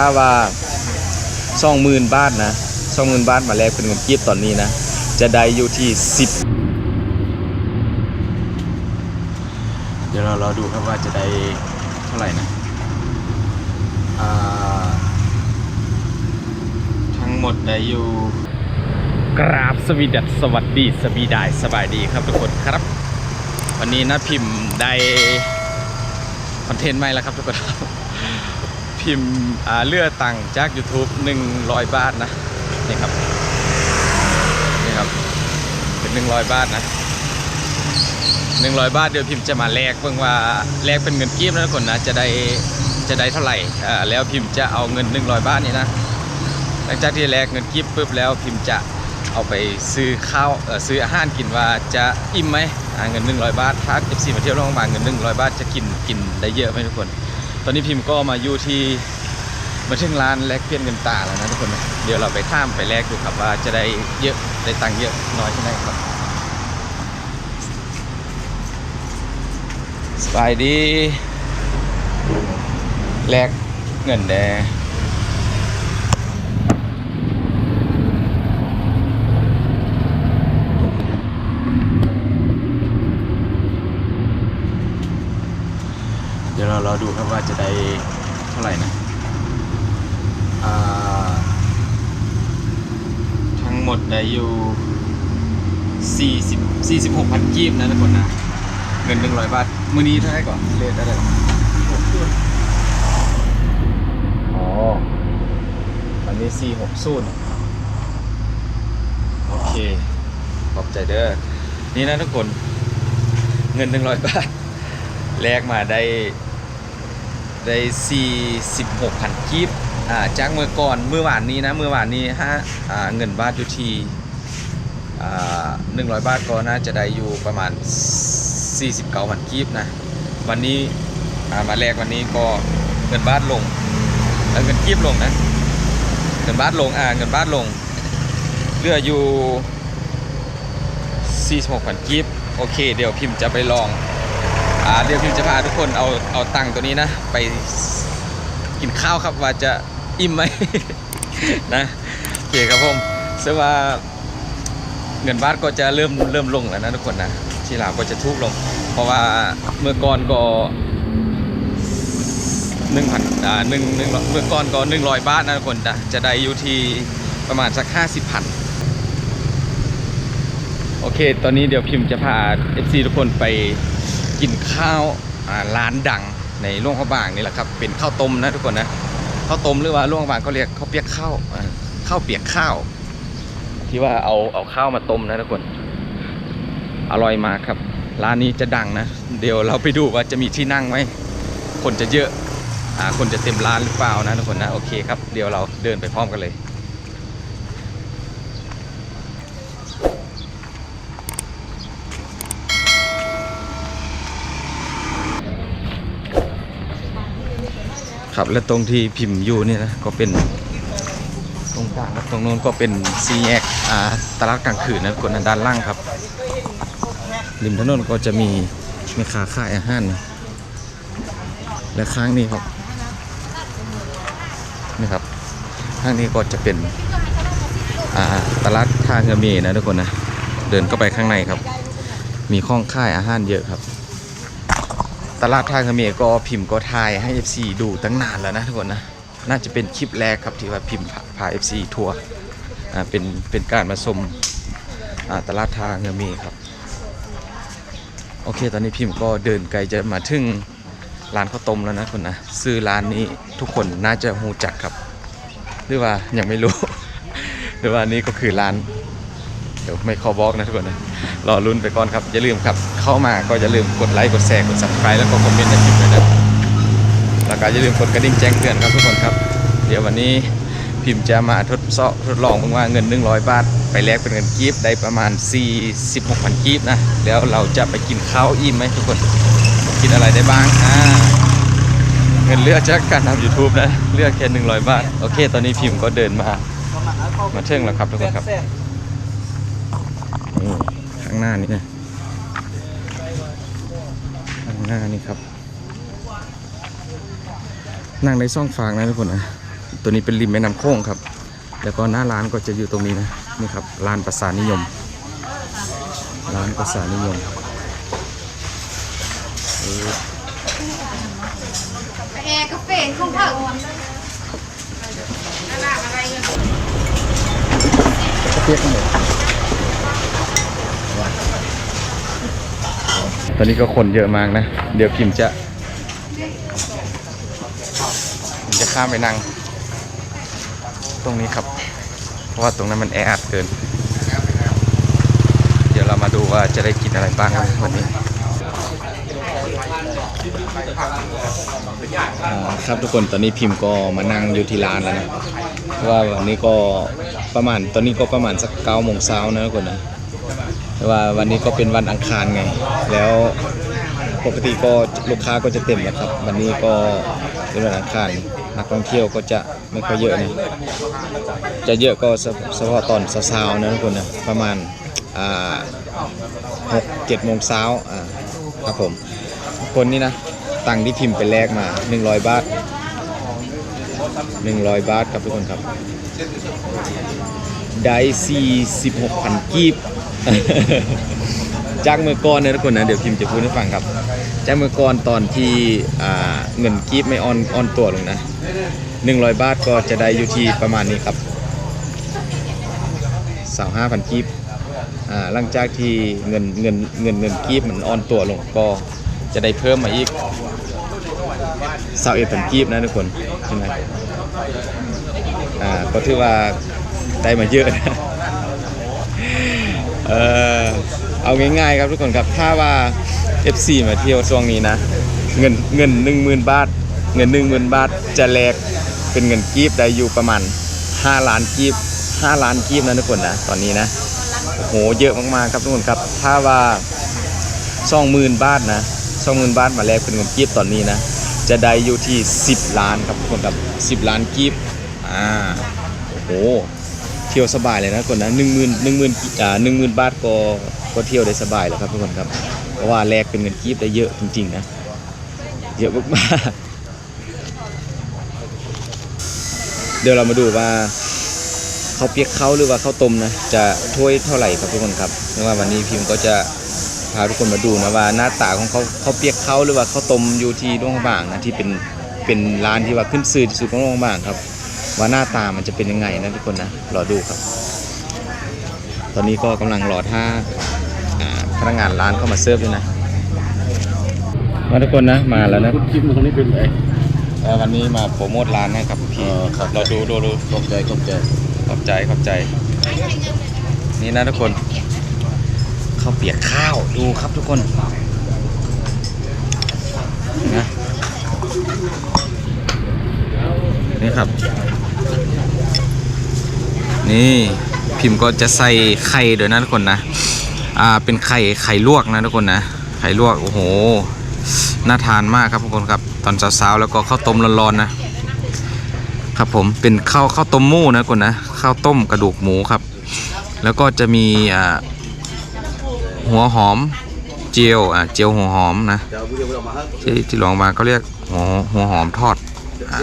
ถ้าว่าสองหมื่นบาทนะสองหมื่นบาทมาแลกเป็นเงินกีบตอนนี้นะ จะได้อยู่ที่สิบเดี๋ยวเรารอดูครับว่าจะได้เท่าไหร่นะทั้งหมดได้อยู่กราบสวีดัสสวัสดีสวีดายสบายดีครับทุกคนครับ วันนี้นะพิมพ์ได้คอนเทนต์ใหม่แล้วครับทุกคนครับ พิมพ์เลือตังจาก YouTube 100 บาทนะนี่ครับนี่ครับเป็น 100 บาทนะ 100 บาทเดี๋ยวพิมพ์จะมาแลกเบิ่งว่าแลกเป็นเงินกีบนะทุกคนนะจะได้จะได้เท่าไหร่แล้วพิมพ์จะเอาเงิน 100 บาทนี่นะหลังจากที่แลกเงินกิฟปุ๊บแล้วพิมพ์จะเอาไปซื้อข้าวซื้ออาหารกินว่าจะอิ่มไหมเงิน 100 บาทถ้า FC มาเที่ยวโรงพยาบาลเงิน 100 บาทจะกินกินได้เยอะไหมทุกคน ตอนนี้พิมพ์ก็มาอยู่ที่มาถึงร้านแลกเปลี่ยนเงินตาแล้วนะทุกคนนะเดี๋ยวเราไปข้ามไปแลกดูครับว่าจะได้เยอะได้ตังค์เยอะน้อยแค่ไหนครับสบายดีแลกเงินแดง ดี๋ยวเรารอดูครับว่าจะได้เท่าไหร่นะอ่าทั้งหมดได้อยู่ 40 46พันกีบนะทุกคนนะเงิน100บาท มือนี้เท่าไหร่ก่อนเลทอะไรอ๋ออันนี้460โอเค ขอบใจเด้อ นี่นะทุกคน เงิน100บาท แลกมาได้ ได้46พันกีบอ่าจากเมื่อก่อนเมื่อวานนี้นะเมื่อวานนี้ฮะอ่าเงินบาทอยู่ที่อ่า100 บาทก็น่าจะได้อยู่ประมาณ 49พันกีบนะวันนี้อ่ามาแลกวันนี้ก็เงินบาทลงแล้วเงินกีบลงนะเงินบาทลงอ่าเงินบาทลงเหลืออยู่46พันกีบโอเค เดี๋ยวพิมพ์จะไปลอง อ่า เดี๋ยวพิมจะพา คนเอาเอาตังค์ตัวนี้นะ ไปกินข้าวครับว่าจะอิ่มไหมนะโอเคครับผมซึ่งว่าเงินบาทก็จะเริ่มเริ่มลงแล้วนะทุกคนนะทีหลังก็จะทุกลง เพราะว่าเมื่อก่อนก็หนึ่งพันอ่าหนึ่งหนึ่งเมื่อก่อนก็หนึ่งร้อยบาทนะทุกคนนะจะได้อยู่ที่ประมาณสักห้าสิบพันโอเค ตอนนี้เดี๋ยวพิมพ์จะพา FC ทุกคนไปกินข้าว ร้านดังในโรงข้าวบางนี่แหละครับเป็นข้าวต้มนะทุกคนนะข้าวต้มหรือว่าโรงข้าวบางเขาเรียกข้าวเปียกข้าวข้าวเปียกข้าว ที่ว่าเอาเอาข้าวมาต้มนะทุกคน อร่อยมากครับร้านนี้จะดังนะ เดี๋ยวเราไปดูว่าจะมีที่นั่งไหมคนจะเยอะอคนจะเต็มร้านหรือเปล่านะทุกคนนะโอเคครับเดี๋ยวเราเดินไปพร้อมกันเลย ครับ และตรงที่พิมพ์อยู่นี่นะก็เป็นตรงกลางและตรงโน้นก็เป็นซีแยกอ่าตลาดกลางคืนนะกดด้านล่างครับริมถนนก็จะมีแม่ค้าขายอาหารนะและข้างนี้ครับนี่ครับข้างนี้ก็จะเป็นอ่าตลาดท่าเงเมนะทุกคนนะเดินเข้าไปข้างในครับ มีข้องค่ายอาหารเยอะครับ ลาดท่าเขมรก็พิมพ์ก็ทายให้ FC ดูตั้งนานแล้วนะทุกคนนะ น่าจะเป็นคลิปแรกครับที่ว่าพิมพ์พา FC ทัวร์เป็นเป็นการมาชมตลาดท่าเขมรครับ โอเค ตอนนี้พิมพ์ก็เดินไกลจะมาถึงร้านข้าวต้มแล้วนะทุกคนนะซื้อร้านนี้ทุกคนน่าจะหูจักครับ หรือว่ายังไม่รู้ หรือว่านี่ก็คือร้าน เดี๋ยวไม่ขอบอกนะทุกคนนะ รอลุ้นไปก่อนครับ อย่าลืมครับ เข้ามาก็อย่าลืมกดไลค์กดแชร์กด subscribe แล้วก็คอมเมนต์ในคลิปด้วยนะแล้วก็อย่าลืมกดกระดิ่งแจ้งเตือนครับทุกคนครับ เดี๋ยววันนี้พิมพ์จะมาทดสอบทดลองเพิ่งว่าเงิน 100 บาท ไปแลกเป็นเงินกีบได้ประมาณ 46,000กีบนะ แล้วเราจะไปกินข้าวอิ่มไหมทุกคน กินอะไรได้บ้างอ่าเงินเลือกจากการทำ YouTube นะ เลือกแค่100 บาท โอเค ตอนนี้พิมพ์ก็เดินมา มาเชิงแล้วครับทุกคนครับางหน้านี่นะข้างหน้านี่ครับ นั่งได้ซ่องฟางนะทุกคนนะตัวนี้เป็นริมแม่น้ำโขงครับ แล้วก็หน้าร้านก็จะอยู่ตรงนี้นะนี่ครับร้านภาษานิยม ร้านภาษานิยมเออแอร์กาแฟของเพิ่งเปียกหมด ตอนนี้ก็คนเยอะมากนะ เดี๋ยวพิมจะพิมจะข้ามไปนั่ง ตรงนี้ครับ เพราะว่าตรงนั้นมันแออัดเกิน เดี๋ยวเรามาดูว่าจะได้กินอะไรบ้างวันนี้ครับทุกคนตอนนี้พิมพ์ก็มานั่งอยู่ที่ร้านแล้วนะเพราะว่าวันนี้ก็ประมาณตอนนี้ก็ประมาณสักเก้าโมงเช้านะทุกคนนะ แต่ว่าวันนี้ก็เป็นวันอังคารไง แล้วปกติก็ลูกค้าก็จะเต็มนะครับ วันนี้ก็เป็นวันอังคารนักท่องเที่ยวก็จะไม่ค่อยเยอะนะจะเยอะก็เฉพาะตอนเช้าๆนะทุกคนนะประมาณหกเจ็ดโมงเช้าครับผมคนนี้นะตังค์ที่พิมพ์ไปแลกมา 100 บาท 100 บาทครับทุกคนครับ ได้46,000 กีบ จากเมื่อก่อนนะทุกคนนะเดี๋ยวพิมพ์จะพูดให้ฟังครับจากเมื่อก่อนตอนที่เงินกีบไม่ออนออนตัวลงนะ100บาทก็จะได้อยู่ที่ประมาณนี้ครับ25,000กีบหลังจากที่เงินเงินเงินเงินกีบมันออนตัวลงก็จะได้เพิ่มมาอีก21,000กีบนะทุกคนใช่ไหมอ่าก็ถือว่าได้มาเยอะนะ เออเอาง่ายๆครับทุกคนครับถ้าว่า FC มาเที่ยวช่วงนี้นะ เงินเงินหนึ่งหมื่นบาท เงินหนึ่งหมื่นบาทจะแลกเป็นเงินกีบได้อยู่ประมาณ 5 ล้านกีบ5ล้านกีบนะทุกคนนะตอนนี้นะโอ้โหเยอะมากๆครับทุกคนครับ ถ้าว่าสองหมื่นบาทนะสองหมื่นบาทมาแลกเป็นเงินกีบตอนนี้นะ จะได้อยู่ที่ 10 ล้านครับทุกคนครับ 10 ล้านกีบอ่าโอ้โห ที่ยวสบายเลยนะคนนะหนึ่งหมื่นหนึ่งหมื่นอ่าหนึ่งหมื่นบาทก็ก็เที่ยวได้สบายแล้วครับทุกคนครับเพราะว่าแลกเป็นเงินกีบได้เยอะจริงๆนะเยอะมากๆเดี๋ยวเรามาดูว่าข้าวเปียกเขาหรือว่าข้าวต้มนะจะถ้วยเท่าไหร่ครับทุกคนครับเพราะว่าวันนี้พิมพ์ก็จะพาทุกคนมาดูนะว่าหน้าตาของเขาข้าวเปียกเขาหรือว่าข้าวต้มอยู่ที่ดวงบางนะที่เป็นเป็นร้านที่ว่าขึ้นซื่อที่สุดของดวงบางครับ ว่าหน้าตามันจะเป็นยังไงนะทุกคนนะรอดูครับ ตอนนี้ก็กำลังรอท่าอ่าพนักงานร้านเข้ามาเสิร์ฟด้วยนะมาทุกคนนะมาแล้วนะคุณคิดมาตรงนี้เป็นไงเอ่อวันนี้มาโปรโมทร้านให้กับพี่อ๋อครับเราดูดูดูขอบใจขอบใจขอบใจขอบใจ นี่นะทุกคนข้าวเปียกข้าวดูครับทุกคนนะนี่ครับ นี่พิมพ์ก็จะใส่ไข่ด้วยนะทุกคนนะอ่าเป็นไข่ไข่ลวกนะทุกคนนะไข่ลวกโอ้โหน่าทานมากครับทุกคนครับตอนเช้าๆแล้วก็ข้าวต้มร้อนๆนะครับผมเป็นข้าวข้าวต้มหมูนะทุกคนนะข้าวต้มกระดูกหมูครับ แล้วก็จะมีอ่าหัวหอมเจียวอ่าเจียวหัวหอมนะที่ที่หลองมาก็เรียกหัวหัวหอมทอดอ่า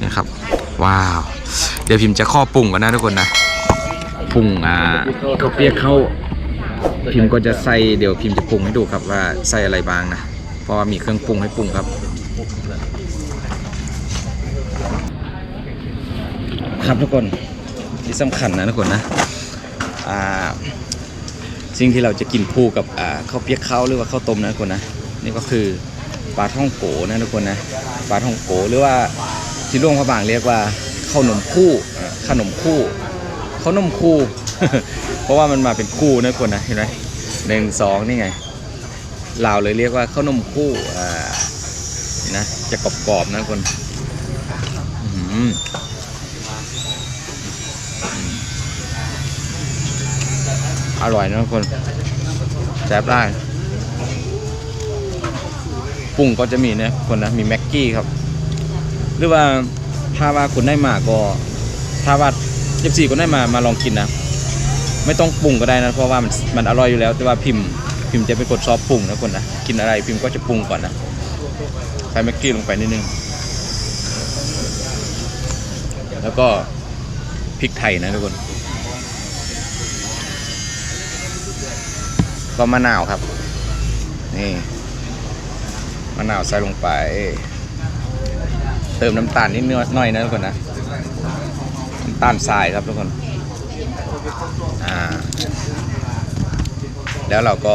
นี่ครับ ว้าว เดี๋ยวพิมจะข้อปรุงกันนะทุกคนนะปรุงอ่าข้าวเปียกเข้าพิมก็จะใส่เดี๋ยวพิมจะปรุงให้ดูครับว่าใส่อะไรบ้างนะเพราะว่ามีเครื่องปรุงให้ปรุงครับ ครับทุกคนที่สำคัญนะทุกคนนะอ่าสิ่งที่เราจะกินคู่กับอ่าข้าวเปียกข้าวหรือว่าข้าวต้มนะทุกคนนะนี่ก็คือปลาท่องโกนะทุกคนนะปลาท่องโกหรือว่าที่ร่วงพระบางเรียกว่า ข้าวนมคู่อ่าขนมคู่ข้าวนมคู่ เพราะว่ามันมาเป็นคู่นะทุกคนนะเห็นไหมหนึ่งสองนี่ไงลาวเลยเรียกว่าข้าวนมคู่อ่านี่นะจะกรอบๆนะทุกคนอื้อหืออร่อยนะทุกคนแซ่บได้ปรุงก็จะมีนะคนนะมีแม็กกี้ครับ หรือว่า ถ้าว่าคุณได้มาก็ ถ้าว่าเจ็บสี่คนได้มามาลองกินนะ ไม่ต้องปรุงก็ได้นะ เพราะว่ามันมันอร่อยอยู่แล้ว แต่ว่าพิมพ์พิมพ์จะเป็นกดซอฟปรุงนะคนนะ กินอะไรพิมพ์ก็จะปรุงก่อนนะใส่แม็กกี้ลงไปนิดนึง แล้วก็พริกไทยนะทุกคน ก็มะนาวครับ นี่มะนาวใส่ลงไป เติมน้ำตาลนิดน่อยนะทุกคนนะน้ำตาลทรายครับทุกคนอ่าแล้วเราก็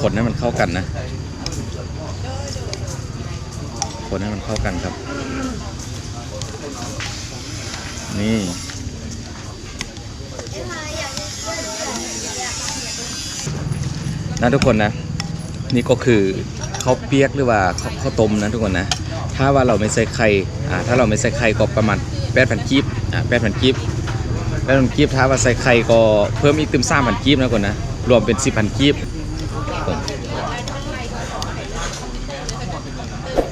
คนให้มันเข้ากันนะ คนให้มันเข้ากันครับ นี่นะทุกคนนะ นี่ก็คือข้าวเปียกหรือว่าข้าวต้มนะทุกคนนะ ถ้าว่าเราไม่ใส่ไข่อ่าถ้าเราไม่ใส่ไข่ก็ประมาณแปดพันกีบอ่าแปดพันกีบแปดพันกีบถ้าว่าใส่ไข่ก็เพิ่มอีกตึมสามพันกีบนะทุกคนนะรวมเป็นสิบพันกีบ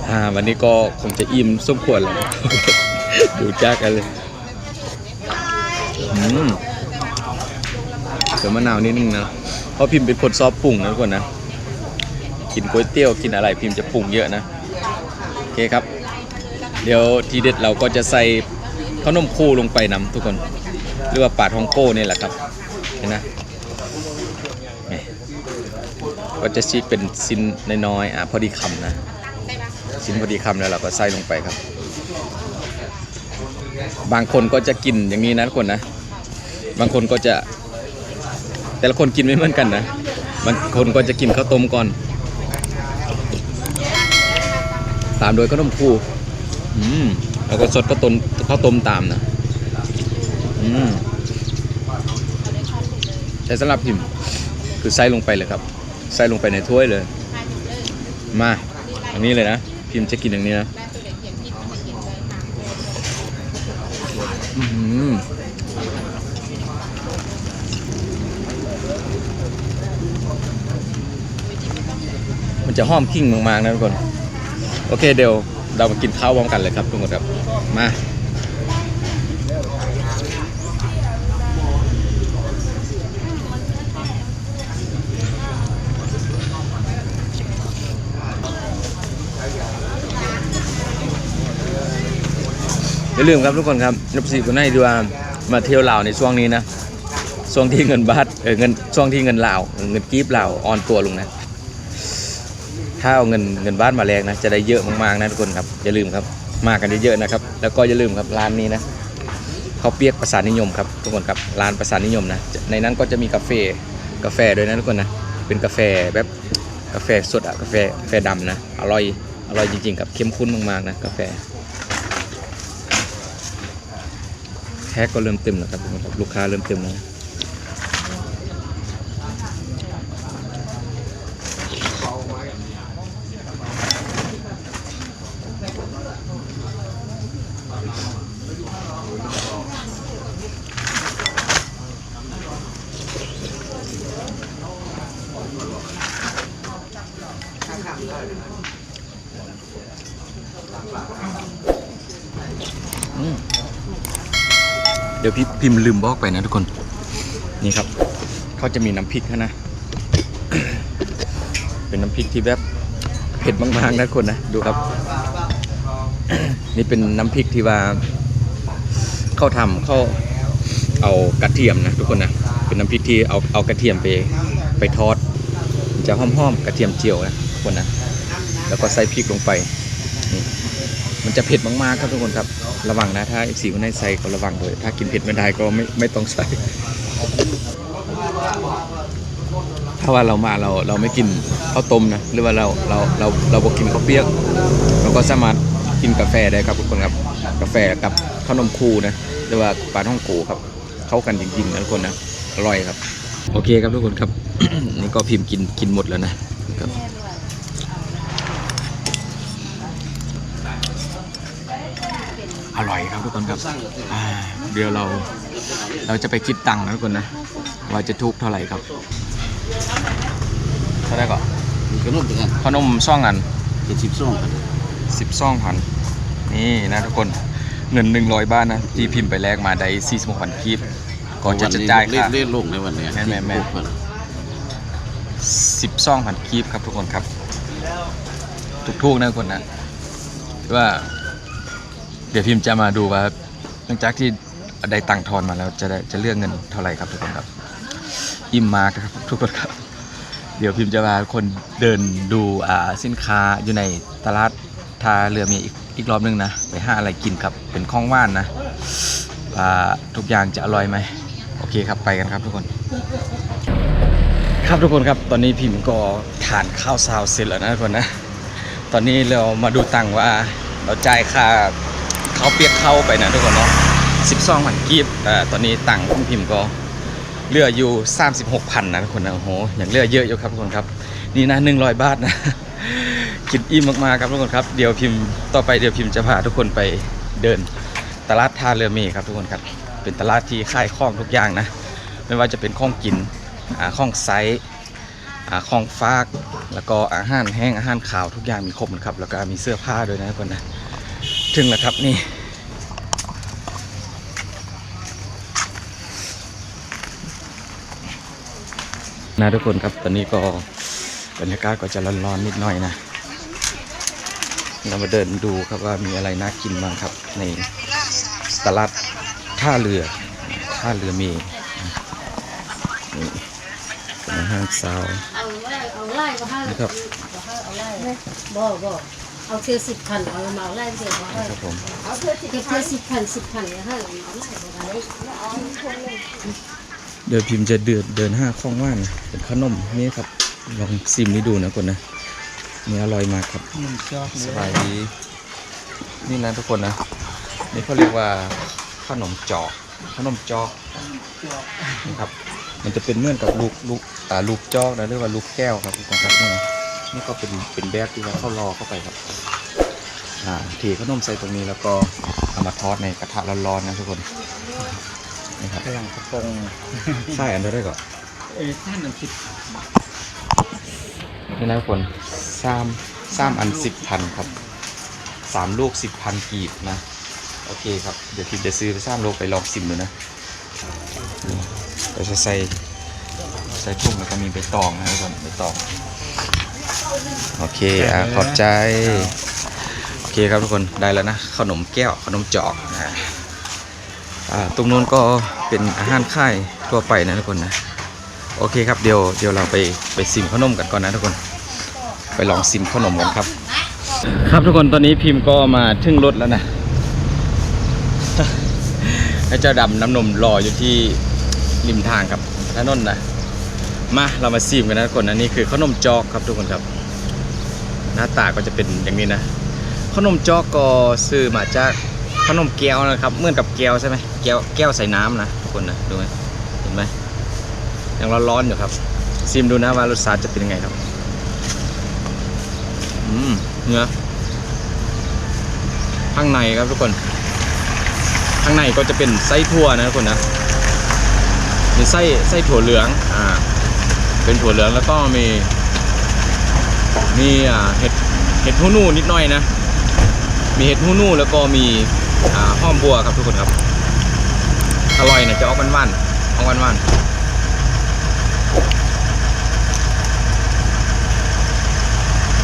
อ่าวันนี้ก็คงจะอิ่มสมควรแล้วดูจ้ากันเลยอืมเติมมะนาวนิดนึงนะเพราะพิมพ์เป็นคนชอบปรุงนะทุกคนนะกินก๋วยเตี๋ยวกินอะไรพิมพ์จะปรุงเยอะนะ เคครับ เดี๋ยวทีเด็ดเราก็จะใส่ข้าวนมคู่ลงไปนำทุกคน หรือว่าปาดฮองโก้นี่แหละครับ เห็นนะก็จะชีกเป็นชิ้นน้อยๆอะพอดีคำนะ ชิ้นพอดีคำแล้วเราก็ใส่ลงไปครับ บางคนก็จะกินอย่างนี้นะทุกคนนะ บางคนก็จะ แต่ละคนกินไม่เหมือนกันนะ บางคนก็จะกินข้าวต้มก่อนามโดยข้าวนมคู่อืมแล้วก็สดข้าวต้มข้าวต้มตามนะอืมใช้สำหรับพิมพ์คือใส่ลงไปเลยครับ ใส่ลงไปในถ้วยเลย มาอันนี้เลยนะ พิมพ์จะกินอย่างนี้นะมันจะหอมขิงมากๆนะทุกคน โอเคเดี๋ยวเรามากินข้าวพร้อมกันเลยครับทุกคนครับมาอย่าลืมครับทุกคนครับนับสี่คนให้ดูว่ามาเที่ยวลาวในช่วงนี้นะช่วงที่เงินบาทเออเงินช่วงที่เงินลาวเงินกีบลาวอ่อนตัวลงนะ ถ้าเอาเงินเงินบ้านมาแลกนะจะได้เยอะมากๆนะทุกคนครับอย่าลืมครับมากันเยอะๆนะครับ แล้วก็อย่าลืมครับร้านนี้นะเขาเปียกประสานนิยมครับทุกคนครับร้านประสานนิยมนะในนั้นก็จะมีกาแฟกาแฟด้วยนะทุกคนนะเป็นกาแฟแบบกาแฟสดอะกาแฟกาแฟดำนะอร่อยอร่อยจริงๆครับเข้มข้นมากๆนะกาแฟแพ็กก็เริ่มเต็มแล้วครับทุกคนครับลูกค้าเริ่มเต็มแล้ว ดี๋ยวพี่พิมพ์ลืมบอกไปนะทุกคน นี่ครับเขาจะมีน้ำพริกนะ เป็นน้ำพริกที่แบบเผ็ดมากๆนะทุกคนนะ ดูครับ นี่เป็นน้ำพริกที่ว่าเขาทำเขาเอากระเทียมนะทุกคนนะ เป็นน้ำพริกที่เอาเอากระเทียมไปไปทอด จะหอมๆกระเทียมเจียวนะทุกคนนะ แล้วก็ใส่พริกลงไป มันจะเผ็ดมากๆครับทุกคนครับ ระวังนะถ้าอีสีคนไหนใส่ก็ระวังด้วยถ้ากินเผ็ดไม่ได้ก็ไม่ไม่ต้องใส่ถ้าว่าเรามาเราเราไม่กินข้าวต้มนะหรือว่าเราเราเราเราบอกกินข้าวเปียก เราก็สามารถกินกาแฟได้ครับทุกคนครับกาแฟกับขนมคูนะหรือว่าปลาท่องโกครับ เข้ากันจริงๆนะทุกคนนะอร่อยครับ โอเคครับทุกคนครับ นี่ก็พิมพ์กินกินหมดแล้วนะครับ ร่อยครับทุกคนครับอ่าเดี๋ยวเราเราจะไปคิดตังค์นะทุกคนนะว่าจะทุกเท่าไหร่ครับเท่าไหร่ก่อนมีขนมเป็นกันขนมซ่องอันเจ็ดสิบสองกันสิบซ่องพันนี่นะทุกคนเงินหนึ่งร้อยบาทนะที่พิมพ์ไปแลกมาได้สี่สิบพันกีบก่อนจะจะจ่ายเล่นค่าเล่นลงในวันเนี้ยแม่นแม่นแม่นสิบซ่องพันกีบครับทุกคนครับทุกๆนะทุกคนนะว่า เดี๋ยวพิมจะมาดูว่าหลังจากที่ได้ตังทอนมาแล้วจะได้จะเลือกเงินเท่าไหร่ครับทุกคนครับอิ่มมากครับทุกคนครับ เดี๋ยวพิมจะพาคนเดินดูอ่าสินค้าอยู่ในตลาดท่าเรือมีอีกอีกรอบนึงนะ ไปหาอะไรกินครับเป็นข้องว่านนะว่าทุกอย่างจะอร่อยไหมโอเคครับไปกันครับทุกคน ครับทุกคนครับตอนนี้พิมพ์ก็ทานข้าวซาวเสร็จแล้วนะทุกคนนะ ตอนนี้เรามาดูตังว่าเราจ่ายค่า เขาเปียกเข้าไปนะทุกคนเนาะ12พันกีบแต่ตอนนี้ตังค์ของพิมพ์ก็เหลืออยู่36,000นนะทุกคนนะโอ้โหอย่างเหลือเยอะอยู่ครับทุกคนครับ นี่นะ100บาทนะคิดอิ่มมากๆครับทุกคนครับเดี๋ยวพิมพ์ต่อไปเดี๋ยวพิมพ์จะพาทุกคนไปเดินตลาดท่าเรือเมครับทุกคนครับเป็นตลาดที่ขายของทุกอย่างนะไม่ว่าจะเป็นของกินอ่าของไซส์อ่าของฟาก แล้วก็อาหารแห้งอาหารขาวทุกอย่างมีครบหมดครับแล้วก็มีเสื้อผ้าด้วยนะทุกคนนะ ถึงแล้วครับนี่ นะทุกคนครับตอนนี้ก็บรรยากาศก็จะร้อนๆนิดหน่อยนะ เรามาเดินดูครับว่ามีอะไรน่ากินบ้างครับ ในตลาดท่าเรือท่าเรือมีนี่เป็นอาหารซาวเอาไล่เอาไล่ก็ห้นะครับเอาไล่บ่บ่ เอาเทือสิบพันเอาเอาไล่เทือบ่ให้ครับผมเอาเทือสิบเทือสิบพันสิบพันก็ให้เอาไล่บ่ให้เดี๋ยวพิมพ์จะเดินเดินห้าข้องว่านเป็นขนมนี่ครับลองซิมนี้ดูนะคนนะนี่อร่อยมากครับสบายดีนี่นะทุกคนนะนี่เขาเรียกว่าขนมจอกขนมจอกนี่ครับ มันจะเป็นเหมือนกับลูกลูกอ่าลูกจอกนะเรียกว่าลูกแก้วครับทุกคนครับนี่ นะนี่ก็เป็นเป็นแบบที่ว่าเข้ารอเข้าไปครับอ่าทีขนมใส่ตรงนี้แล้วก็เอามาทอดในกระทะร้อนๆนะทุกคนนี่ครับกำลังกระปงใส่อันเดียวได้ก่อนเออท่านน้ำคิดนี่นะทุกคนสามสามอันสิบพันครับสามลูกสิบพันกีบนะ โอเคครับ เดี๋ยวทิมจะซื้อไปสามลูกไปลองซิมดูนะนี่เราจะใส่ใส่ถุงแล้วก็มีใบตองนะทุกคนใบตอง โอเคอะขอบใจ โอเคครับทุกคนได้แล้วนะขนมแก้วขนมจอกนะอ่าตรงนู้นก็เป็นอาหารค่ายทั่วไปนะทุกคนนะโอเคครับเดี๋ยวเดี๋ยวเราไปไปซิมขนมกันก่อนนะทุกคน ไปลองซิมขนมกันครับ ครับทุกคนตอนนี้พิมพ์ก็มาถึงรถแล้วนะให้เจ้าดำน้ำนมรออยู่ที่ริมทางครับถนนนะ มาเรามาซิมกันนะทุกคนนะนี่คือขนมจอกครับทุกคนครับ หน้าตาก็จะเป็นอย่างนี้นะขนมจอกก็ซื้อมาจากขนมแก้วนะครับเหมือนกับแก้วใช่ไหมแก้วแก้วใส่น้ำนะทุกคนนะดูไหมเห็นไหมยังร้อนๆอยู่ครับซิมดูนะว่ารสชาติจะเป็นยังไงครับอืมเนื้อข้างในครับทุกคน ข้างในก็จะเป็นไส้ถั่วนะทุกคนนะมีไส้ไส้ถั่วเหลืองอ่า เป็นถั่วเหลืองแล้วก็มีมีอ่าเห็ดเห็ดหูนูนิดหน่อยนะ มีเห็ดหูนูแล้วก็มีอ่าห้อมบัวครับทุกคนครับ อร่อยนะจะออกหวานๆออกหวานๆ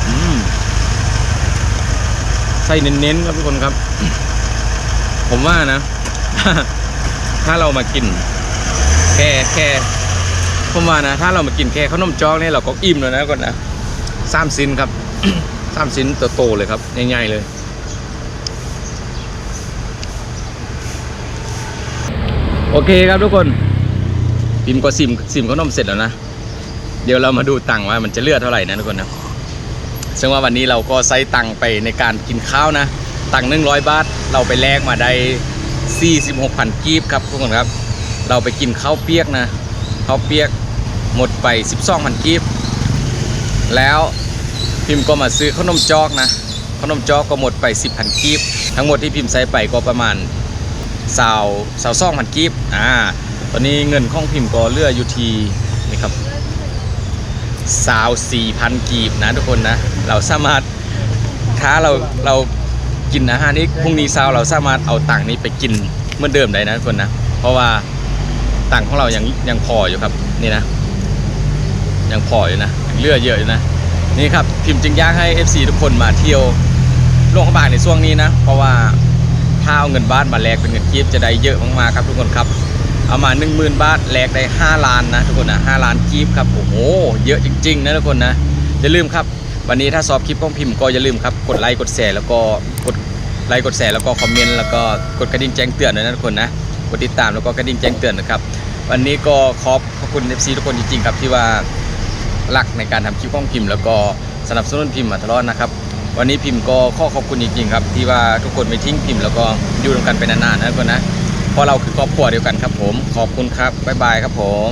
อืมไส้เน้นๆครับทุกคนครับ ผมว่านะ ถ้าเรามากิน แค่แค่ ผมว่านะถ้าเรามากินแค่ขนมจอกเนี่ยเราก็อิ่มแล้วนะก่อนนะสามซินครับ สามซินโตๆเลยครับง่ายๆเลยโอเคครับทุกคนพิมพ์ก็ซิมซิมขนมเสร็จแล้วนะ เดี๋ยวเรามาดูตังว่ามันจะเลือดเท่าไหร่นะทุกคนนะซึ่งว่าวันนี้เราก็ใช้ตังไปในการกินข้าวนะ ตังหนึ่งร้อยบาท เราไปแลกมาได้46,000กีบครับทุกคนครับ เราไปกินข้าวเปียกนะข้าวเปียก หมดไป 12,000กีบแล้วพิมพ์ก็มาซื้อขนมจอกนะขนมจอกก็หมดไป 10,000กีบทั้งหมดที่พิมพ์ใช้ไปก็ประมาณสาวสาวซ่องพันกีบอ่าตอนนี้เงินของพิมพ์ก็เลืออยู่ทีนี่ครับสาวสี่พันกีบนะทุกคนนะเราสามารถถ้าเราเรากินอาหารนี้พรุ่งนี้เช้าเราสามารถเอาตังค์นี้ไปกินเหมือนเดิมได้นะทุกคนนะ เพราะว่าตังค์ของเรายังยังพออยู่ครับนี่นะ ยังพออยู่นะเลือเยอะอยู่นะ นี่ครับพิมพ์จึงอยากให้ FC ทุกคนมาเที่ยวโรงพยาบาลในช่วงนี้นะ เพราะว่าถ้าเอาเงินบาทมาแลกเป็นเงินกีบจะได้เยอะมากๆครับทุกคนครับเอามา 10,000 บาทแลกได้ 5 ล้านนะทุกคนนะ5ล้านกีบครับโอ้โหเยอะจริงๆนะทุกคนนะอย่าลืมครับ วันนี้ถ้าสอบคลิปของพิมพ์ก็อย่าลืมครับกดไลค์กดแชร์แล้วก็กดไลค์กดแชร์แล้วก็คอมเมนต์แล้วก็กดกระดิ่งแจ้งเตือนด้วยนะทุกคนนะกดติดตามแล้วก็กระดิ่งแจ้งเตือนนะครับ วันนี้ก็ขอบพระคุณ FC ทุกคนจริงๆครับที่ว่า หลักในการทำคลิปของพิมพ์ แล้วก็สนับสนุนพิมพ์มาตลอดนะครับ วันนี้พิมพ์ก็ขอขอบคุณจริงๆครับ ที่ว่าทุกคนไม่ทิ้งพิมพ์แล้วก็อยู่ร่วมกันไปนานๆนะทุกคนนะเพราะเราคือครอบครัวเดียวกันครับผมขอบคุณครับบ๊ายบายครับผม